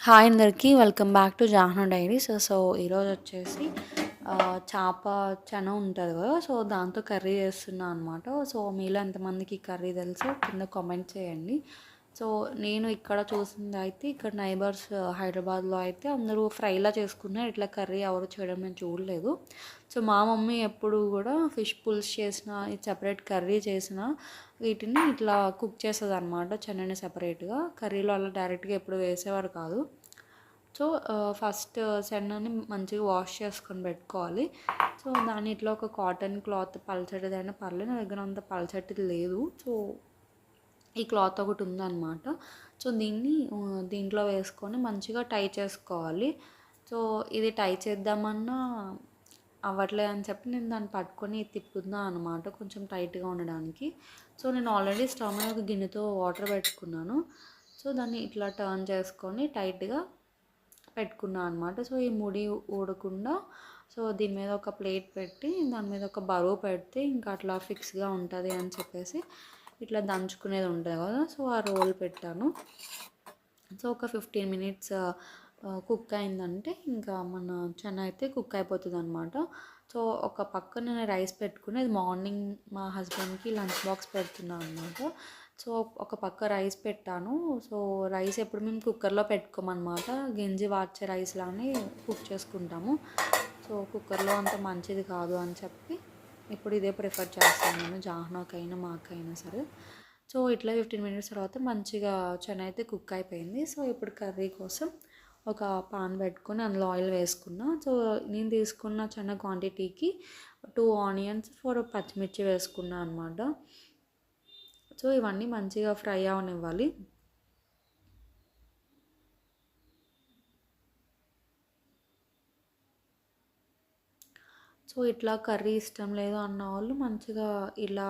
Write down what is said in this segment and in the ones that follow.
Hi అందరికీ welcome back to Jahno diaries so ఈరోజు వచ్చేసి చేప చెన ఉంటుంది కదా సో దాంతో కర్రీ చేస్తున్నా అనమాట సో మీలో ఎంతమందికి కర్రీ తెలుసో? కింద కామెంట్ చేయండి. సో నేను ఇక్కడ చూసింది అయితే ఇక్కడ నైబర్స్ హైదరాబాద్లో అయితే అందరూ ఫ్రైలా చేసుకున్నారు. ఇట్లా కర్రీ ఎవరు చేయడం నేను చూడలేదు. సో మా మమ్మీ ఎప్పుడు కూడా ఫిష్ పుల్స్ చేసిన సెపరేట్ కర్రీ చేసిన వీటిని ఇట్లా కుక్ చేస్తుంది అనమాట చెన్నని సెపరేట్గా. కర్రీలో అలా డైరెక్ట్గా ఎప్పుడు వేసేవారు కాదు. సో ఫస్ట్ సెన్నని మంచిగా వాష్ చేసుకొని పెట్టుకోవాలి. సో దాని ఇట్లా ఒక కాటన్ క్లాత్ పల్చటిదైనా పర్లేదు నా దగ్గర అంత పల్చటిది లేదు. సో ఈ క్లాత్ ఒకటి ఉందన్నమాట. సో దీన్ని దీంట్లో వేసుకొని మంచిగా టై చేసుకోవాలి. సో ఇది టై చేద్దామన్నా అవ్వట్లేదు అని చెప్పి నేను దాన్ని పట్టుకొని తిప్పుతున్నా అనమాట కొంచెం టైట్గా ఉండడానికి. సో నేను ఆల్రెడీ స్టవ్ మీద ఒక గిన్నెతో వాటర్ పెట్టుకున్నాను. సో దాన్ని ఇట్లా టర్న్ చేసుకొని టైట్గా పెట్టుకున్నాను అనమాట సో ఈ ముడి ఊడకుండా సో దీని మీద ఒక ప్లేట్ పెట్టి దాని మీద ఒక బరువు పెడితే ఇంకా అట్లా ఫిక్స్గా ఉంటుంది అని చెప్పేసి ఇట్లా దంచుకునేది ఉంటుంది కదా సో ఆ రోల్ పెట్టాను. సో ఒక ఫిఫ్టీన్ మినిట్స్ కుక్ అయిందంటే ఇంకా మన చెన్న అయితే కుక్ అయిపోతుంది అనమాట సో ఒక పక్క నేను రైస్ పెట్టుకుని అది మార్నింగ్ మా హస్బెండ్కి లంచ్ బాక్స్ పెడుతున్నాను అనమాట సో ఒక పక్క రైస్ పెట్టాను. సో రైస్ ఎప్పుడు మేము కుక్కర్లో పెట్టుకోమన్నమాట. గింజి వార్చే రైస్ లానే కుక్ చేసుకుంటాము. సో కుక్కర్లో అంత మంచిది కాదు అని చెప్పి ఇప్పుడు ఇదే ప్రిఫర్ చేస్తాను నేను జాహ్నాకైనా మాకైనా సరే. సో ఇట్లా ఫిఫ్టీన్ మినిట్స్ తర్వాత మంచిగా చెన్న అయితే కుక్ అయిపోయింది. సో ఇప్పుడు కర్రీ కోసం ఒక పాన్ పెట్టుకొని అందులో ఆయిల్ వేసుకున్నా. సో నేను తీసుకున్న చిన్న క్వాంటిటీకి టూ ఆనియన్స్ ఫోర్ పచ్చిమిర్చి వేసుకున్నా అనమాట సో ఇవన్నీ మంచిగా ఫ్రై అవనివ్వాలి. సో ఇట్లా కర్రీ ఇష్టం లేదు అన్న వాళ్ళు మంచిగా ఇలా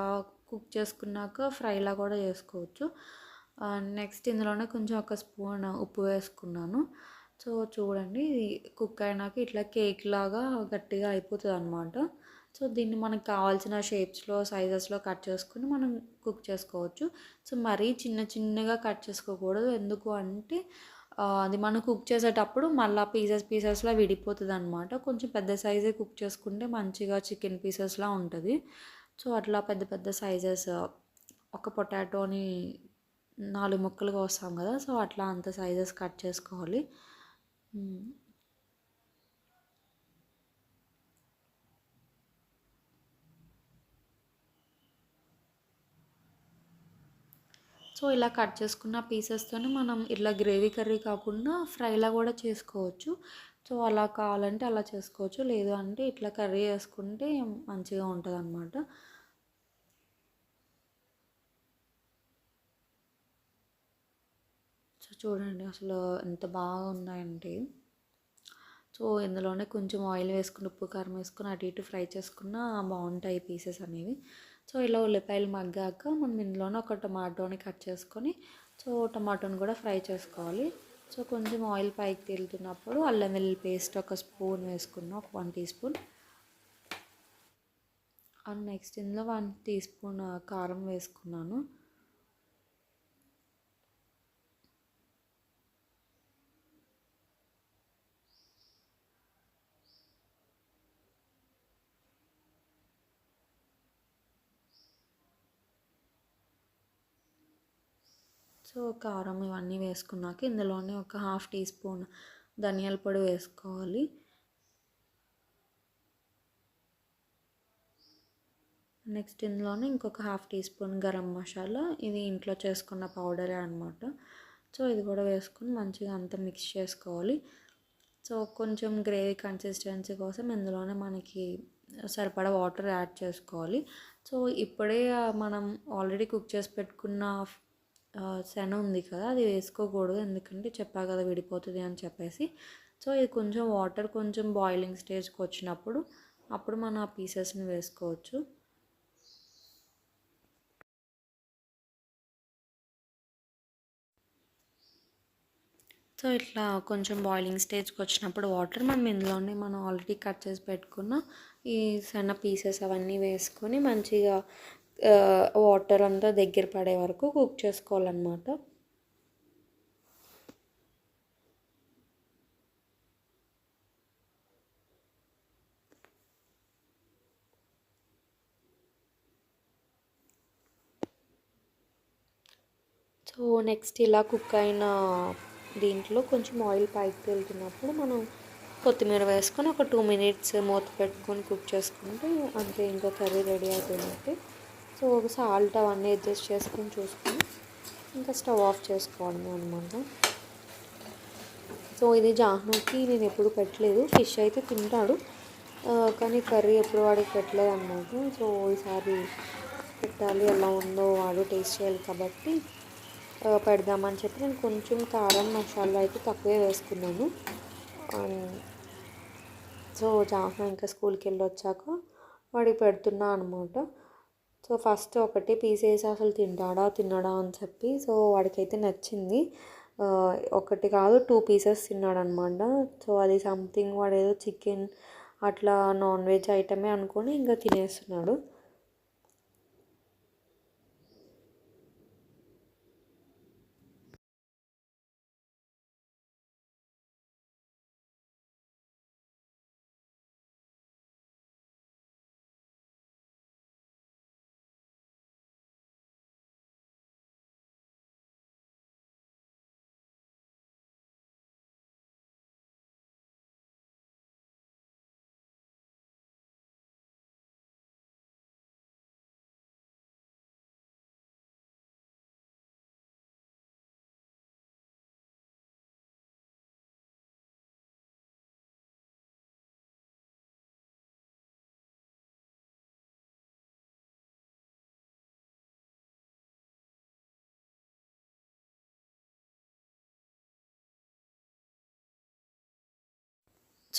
కుక్ చేసుకున్నాక ఫ్రైలా కూడా చేసుకోవచ్చు. నెక్స్ట్ ఇందులోనే కొంచెం ఒక స్పూన్ ఉప్పు వేసుకున్నాను. సో చూడండి కుక్ అయినాక ఇట్లా కేక్ లాగా గట్టిగా అయిపోతుంది అనమాట సో దీన్ని మనకు కావాల్సిన షేప్స్లో సైజెస్లో కట్ చేసుకుని మనం కుక్ చేసుకోవచ్చు. సో మరీ చిన్న చిన్నగా కట్ చేసుకోకూడదు. ఎందుకు అంటే అది మనం కుక్ చేసేటప్పుడు మళ్ళీ పీసెస్ పీసెస్లా విడిపోతుంది అనమాట కొంచెం పెద్ద సైజే కుక్ చేసుకుంటే మంచిగా చికెన్ పీసెస్లా ఉంటుంది. సో అట్లా పెద్ద పెద్ద సైజెస్ ఒక పొటాటోని నాలుగు ముక్కలుగా వస్తాం కదా సో అట్లా అంత సైజెస్ కట్ చేసుకోవాలి. సో ఇలా కట్ చేసుకున్న పీసెస్తోనే మనం ఇట్లా గ్రేవీ కర్రీ కాకుండా ఫ్రైలా కూడా చేసుకోవచ్చు. సో అలా కావాలంటే అలా చేసుకోవచ్చు. లేదు అంటే ఇట్లా కర్రీ చేసుకుంటే మంచిగా ఉంటుంది అన్నమాట సో చూడండి అసలు ఎంత బాగా ఉన్నాయంటే సో ఇందులోనే కొంచెం ఆయిల్ వేసుకుని ఉప్పు కారం వేసుకుని అటు ఇటు ఫ్రై చేసుకున్న బాగుంటాయి పీసెస్ అనేవి. సో ఇలా ఉల్లిపాయలు మగ్గాక మనం ఇందులోనే ఒక టమాటోని కట్ చేసుకొని సో టమాటోని కూడా ఫ్రై చేసుకోవాలి. సో కొంచెం ఆయిల్ పైకి తేలుతున్నప్పుడు అల్లం వెల్లుల్లి పేస్ట్ ఒక స్పూన్ వేసుకున్నాం ఒక one teaspoon. And next ఇందులో వన్ టీ స్పూన్ కారం వేసుకున్నాను. సో కారం ఇవన్నీ వేసుకున్నాక ఇందులోనే ఒక హాఫ్ టీ స్పూన్ ధనియాల పొడి వేసుకోవాలి. నెక్స్ట్ ఇందులోనే ఇంకొక half teaspoon garam masala. ఇది ఇంట్లో చేసుకున్న పౌడరే అనమాట సో ఇది కూడా వేసుకొని మంచిగా అంతా మిక్స్ చేసుకోవాలి. సో కొంచెం గ్రేవీ కన్సిస్టెన్సీ కోసం ఇందులోనే మనకి సరిపడా వాటర్ యాడ్ చేసుకోవాలి. సో ఇప్పుడే మనం ఆల్రెడీ కుక్ చేసి పెట్టుకున్న శన ఉంది కదా అది వేసుకోకూడదు. ఎందుకంటే చెప్పా కదా విడిపోతుంది అని చెప్పేసి. సో ఇది కొంచెం వాటర్ కొంచెం బాయిలింగ్ స్టేజ్కి వచ్చినప్పుడు అప్పుడు మనం ఆ పీసెస్ని వేసుకోవచ్చు. సో ఇట్లా కొంచెం బాయిలింగ్ స్టేజ్కి వచ్చినప్పుడు వాటర్ మనం ఇందులోనే మనం ఆల్రెడీ కట్ చేసి పెట్టుకున్న ఈ సన్న పీసెస్ అవన్నీ వేసుకొని మంచిగా వాటర్ అంతా దగ్గర పడే వరకు కుక్ చేసుకోవాలన్నమాట. సో నెక్స్ట్ ఇలా కుక్ అయిన దీంట్లో కొంచెం ఆయిల్ పైకి వెళ్తున్నప్పుడు మనం కొత్తిమీర వేసుకొని ఒక టూ మినిట్స్ మూత పెట్టుకొని కుక్ చేసుకుంటే అంతే ఇంకా కర్రీ రెడీ అవుతుంది సో ఒక సాల్ట్ అవన్నీ అడ్జస్ట్ చేసుకొని చూసుకొని ఇంకా స్టవ్ ఆఫ్ చేసుకోవడమే అనమాట సో ఇది జాహ్నూకి నేను ఎప్పుడు పెట్టలేదు. ఫిష్ అయితే తింటాడు. కానీ కర్రీ ఎప్పుడు వాడికి పెట్టలేదు అనమాట సో ఈసారి పెట్టాలి ఎలా ఉందో వాడు టేస్ట్ చేయాలి కాబట్టి పెడదామని చెప్పి నేను కొంచెం కారం మసాలా అయితే తక్కువే వేసుకున్నాను. సో జాహ్నా ఇంకా స్కూల్కి వెళ్ళి వచ్చాక వాడికి పెడుతున్నా అనమాట సో ఫస్ట్ ఒకటి పీసేసి అసలు తింటాడా తిన్నాడా అని చెప్పి సో వాడికైతే నచ్చింది. ఒకటి కాదు టూ పీసెస్ తిన్నాడు అనమాట సో అది సంథింగ్ వాడు ఏదో చికెన్ అట్లా నాన్ వెజ్ ఐటమే అనుకొని ఇంకా తినేస్తున్నాడు.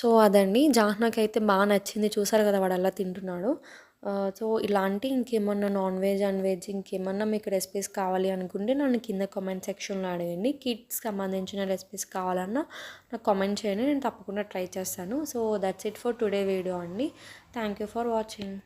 సో అదండి. జాహ్నాకి అయితే బాగా నచ్చింది. చూసారు కదా వాడు అలా తింటున్నాడు సో ఇలాంటి ఇంకేమన్నా నాన్ వెజ్ అండ్ వెజ్ ఇంకేమన్నా మీకు రెసిపీస్ కావాలి అనుకుంటే నన్ను కింద కామెంట్ సెక్షన్లో అడగండి. కిడ్స్ సంబంధించిన రెసిపీస్ కావాలన్నా నాకు కామెంట్ చేయండి. నేను తప్పకుండా ట్రై చేస్తాను. So that's it for today video అండి. Thank you for watching.